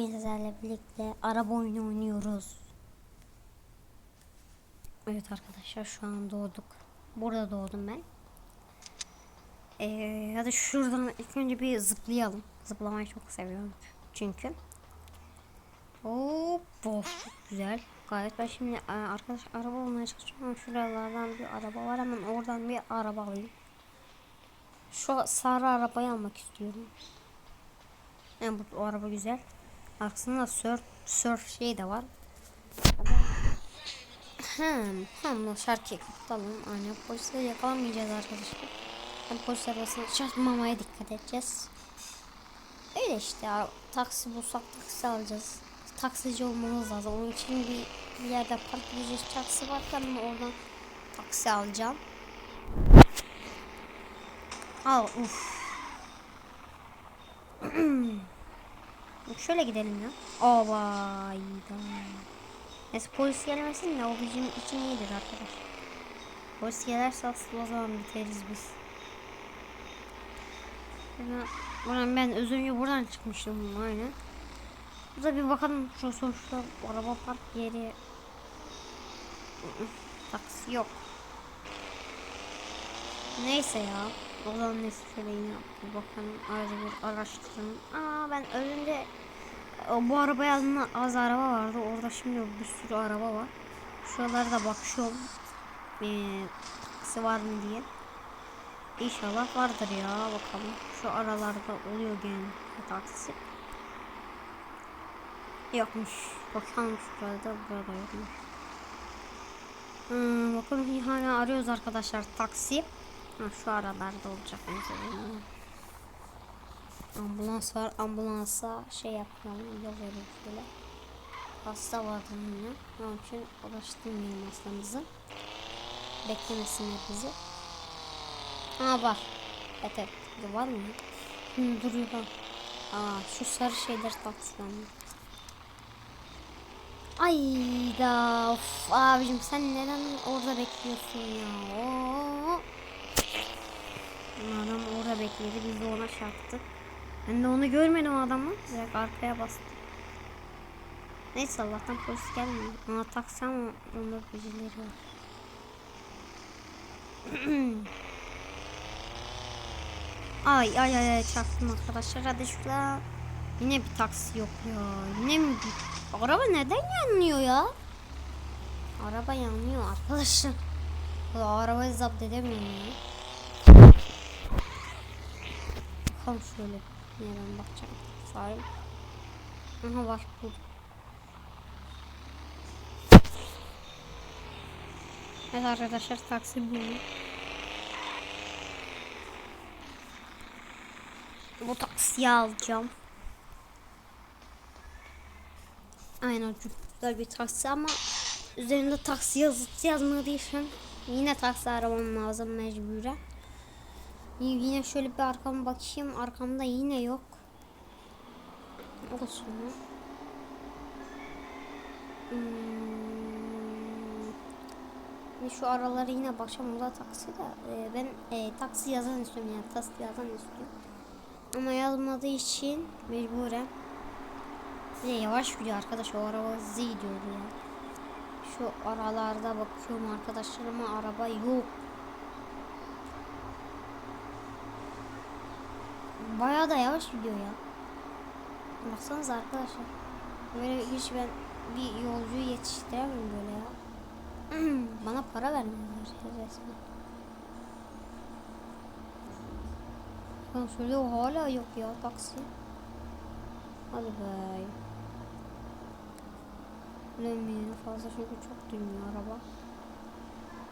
Sizlerle birlikte araba oyunu oynuyoruz. Evet arkadaşlar şu an doğduk. Burada doğdum ben. Ee, hadi şuradan ilk önce bir zıplayalım. Zıplamayı çok seviyorum çünkü. Hop, of, güzel. Gayet ben şimdi e, arkadaş araba olmaya çalışıyorum şuralardan bir araba var hemen oradan bir araba alayım. Şu sarı arabayı almak istiyorum. Yani bu, o araba güzel. Aslında surf, surf şey de var. Hem, hem şarkıyı kapatalım. Aynen polisleri yakalamayacağız arkadaşlar. Hem polis arabasına çarpmamaya dikkat edeceğiz. Öyle işte ya. Taksi bulsak taksi alacağız. Taksici olmamız lazım. Onun için bir, bir yerde park edeceğiz. Taksi varken ben oradan taksi alacağım. Al uf. Şöyle gidelim ya. Ovayda. Neyse polis gelmesin de o bizim için iyidir arkadaş. Polis gelirse asıl o zaman biteriz biz. Buradan, buradan ben az önce buradan çıkmıştım aynen. Burada bir bakalım şu sonuçta araba park yeri. Taksi yok. Neyse ya. O zaman neyse şöyle yine bir araştıralım. Aa ben o, bu arabaya alınan az araba vardı. Orada şimdi bir sürü araba var. Şuralarda bakıyorum. Ee, taksi var mı diye. İnşallah vardır ya bakalım. Şu aralarda oluyor gene taksi. Yokmuş. Bakalım şurada burada yokmuş. Hmm, bakalım hala arıyoruz arkadaşlar taksi. Şu aralarda olacak mesela. Ambulans var. Ambulansa şey yapmayalım. Yol verelim şöyle. Hasta vardı yine. Onun için uğraştırmayalım hastamızı. Beklemesinler bizi. Aa var. Evet evet. Var mı? Hı, duruyor ha. Aa şu sarı şeyler taksiden. Ay da of abicim sen neden orada bekliyorsun ya? Oo. Adam orada bekledi biz de ona çarptık. Ben de onu görmedim adamı. Direkt arkaya bastım. Neyse Allah'tan polis gelmiyor. Ona taksam onda birileri var. ay ay ay çarptım arkadaşlar. Hadi şurada. Yine bir taksi yok ya. Yine mi. Araba neden yanmıyor ya? Araba yanmıyor arkadaşlar. Arabayı zapt edemiyorum ya. Bakalım şöyle. Nereden bakacağım. Sahip. Aha var bu. Evet arkadaşlar taksi bu. Bu taksiyi alacağım. Aynen çok güzel bir taksi ama üzerinde taksi yazısı yazmadığı için yine taksi aramam lazım mecburen. Yine şöyle bir arkama bakayım. Arkamda yine yok. Olsun? Hmm. Şu araları yine bakacağım. O da taksi de. Ee, ben e, taksi yazan istiyorum yani. Taksi yazan istiyorum. Ama yazmadığı için mecburen. Bir de yavaş gidiyor arkadaş. O araba hızlı gidiyor ya. Şu aralarda bakıyorum arkadaşlarıma araba yok. Bayağı da yavaş gidiyor ya. Baksanıza arkadaşlar. Böyle hiç ben bir yolcuyu yetiştiremem böyle ya. Bana para vermiyorlar resmen. Ben söylüyor hala yok ya taksi. Hadi be. Bilemiyorum fazla çünkü çok duymuyor araba.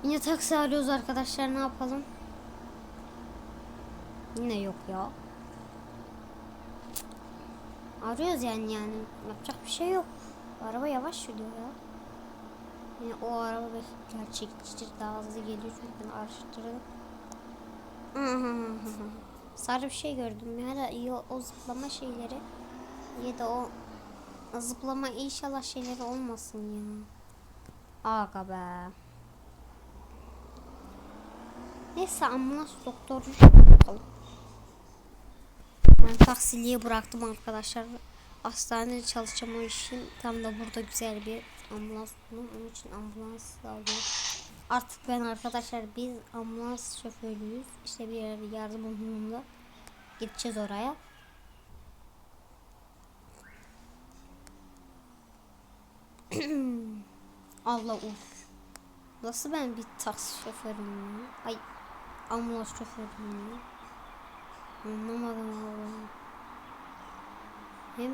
Yine taksi arıyoruz arkadaşlar ne yapalım? Yine yok ya. Arıyoruz yani yani. Yapacak bir şey yok. Araba yavaş gidiyor ya. Yani o araba gerçekçidir. Daha hızlı geliyor çünkü ben araştırdım. Sarı bir şey gördüm ya da iyi o, zıplama şeyleri ya da o zıplama inşallah şeyleri olmasın ya. Aga be. Neyse ambulans doktoru bakalım. Ben taksiliği bıraktım arkadaşlar. hastanede çalışacağım o işin. Tam da burada güzel bir ambulans buldum. Onun için ambulans alıyorum. Artık ben arkadaşlar biz ambulans şoförüyüz. İşte bir yerde yardım umumunda gideceğiz oraya. Allah uf. Nasıl ben bir taksi şoförüyüm? Ay ambulans şoförüyüm. Anlamadım Allah'ım. Hem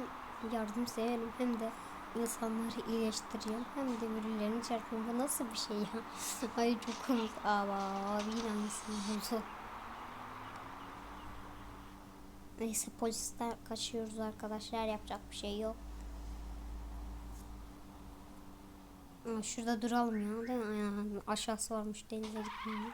yardım severim hem de insanları iyileştireceğim hem de birilerini çarpıyorum. Bu nasıl bir şey ya? Ay çok komik. Aa abi yine aynısını buldu. Neyse polisten kaçıyoruz arkadaşlar. Yapacak bir şey yok. Şurada duralım ya değil mi? Aşağısı varmış denize gitmeyelim.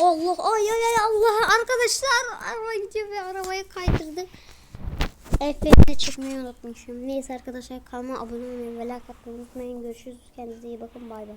Allah ay ay ay Allah arkadaşlar araba gidiyor ve arabayı kaydırdı. Efe'de çıkmayı unutmuşum. Neyse arkadaşlar kanalıma abone olmayı ve like atmayı unutmayın. Görüşürüz. Kendinize iyi bakın. Bay bay.